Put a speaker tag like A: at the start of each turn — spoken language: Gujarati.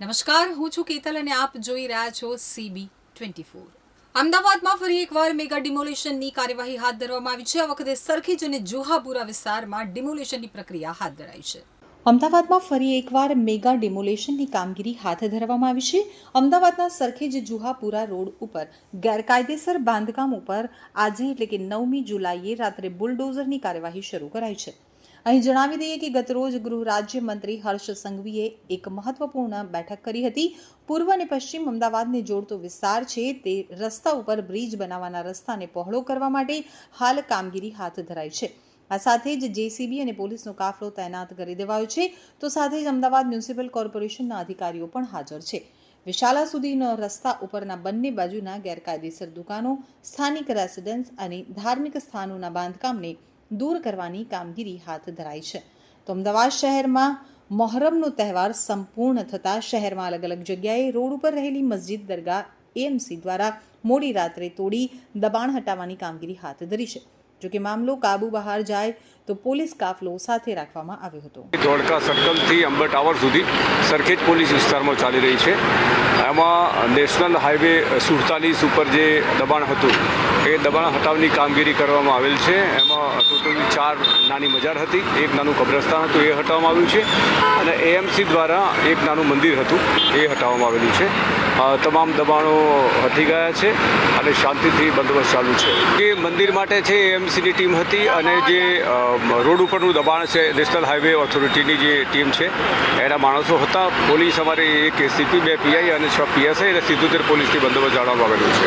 A: નમસ્કાર, હું છું કેતલ અને આપ જોઈ રહ્યા છો સીબી ટ્વેન્ટી ફોર અમદાવાદમાં ફરી એકવાર મેગા ડિમોલેશનની કાર્યવાહી હાથ ધરવામાં આવી છે. આ વખતે સરખેજ અને જોહાપુરા વિસ્તારમાં ડિમોલેશનની પ્રક્રિયા હાથ ધરાઈ છે. અમદાવાદમાં ફરી એકવાર મેગા ડિમોલેશનની કામગીરી હાથ ધરવામાં આવી છે. અમદાવાદના સરખેજ જુહાપુરા રોડ ઉપર ગેરકાયદેસર બાંધકામ ઉપર આજે એટલે કે નવમી જુલાઈએ રાત્રે બુલડોઝરની કાર્યવાહી શરૂ કરાઈ છે. અહીં જણાવી દઈએ કે ગતરોજ ગૃહ રાજ્ય મંત્રી હર્ષ સંઘવીએ એક મહત્વપૂર્ણ બેઠક કરી હતી. પૂર્વ અને પશ્ચિમ અમદાવાદને જોડતો વિસ્તાર છે તે રસ્તા ઉપર બ્રિજ બનાવવાના રસ્તાને પહોળો કરવા માટે હાલ કામગીરી હાથ ધરાઈ છે. આ સાથે જ જેસીબી અને પોલીસનો કાફલો તૈનાત કરી દેવાયો છે. તો સાથે જ અમદાવાદ મ્યુનિસિપલ કોર્પોરેશનના અધિકારીઓ પણ હાજર છે. વિશાલા સુધીનો રસ્તા ઉપરના બંને બાજુના ગેરકાયદેસર દુકાનો, સ્થાનિક રેસિડન્સ અને ધાર્મિક સ્થાનોના બાંધકામને દૂર કરવાની કામગીરી હાથ ધરાઈ છે. તો અમદાવાદ શહેરમાં મોહરમનો તહેવાર સંપૂર્ણ થતાં શહેરમાં અલગ અલગ જગ્યાએ રોડ ઉપર રહેલી મસ્જિદ દરગાહ એએમસી દ્વારા મોડી રાત્રે તોડી દબાણ હટાવવાની કામગીરી હાથ ધરી છે. જોકે મામલો કાબુ બહાર જાય તો પોલીસ કાફલો સાથે રાખવામાં આવ્યો હતો.
B: ધોળકા સર્કલથી અંબર ટાવર સુધી સરખેજ પોલીસ વિસ્તારમાં ચાલી રહી છે. એમાં નેશનલ હાઈવે સુડતાલીસ ઉપર જે દબાણ હતું, એ દબાણ હટાવની કામગીરી કરવામાં આવેલ છે. એમાં ટોટલ ચાર નાની મજાર હતી. એક નાનું કબ્રસ્તાન હતું, એ હટાવવામાં આવ્યું છે. અને એએમસી દ્વારા એક નાનું મંદિર હતું, એ હટાવવામાં આવેલું છે. તમામ દબાણો હટી ગયા છે અને શાંતિથી બંદોબસ્ત ચાલુ છે. એ મંદિર માટે છે એએમસીની ટીમ હતી અને જે રોડ ઉપરનું દબાણ છે નેશનલ હાઈવે ઓથોરિટીની જે ટીમ છે, એના માણસો હતા. પોલીસ અમારે એક એસીપી બે પીઆઈ અને છ પીએસઆઈ અને સિત્તોતેર પોલીસથી બંદોબસ્ત જાળવવામાં આવેલું છે.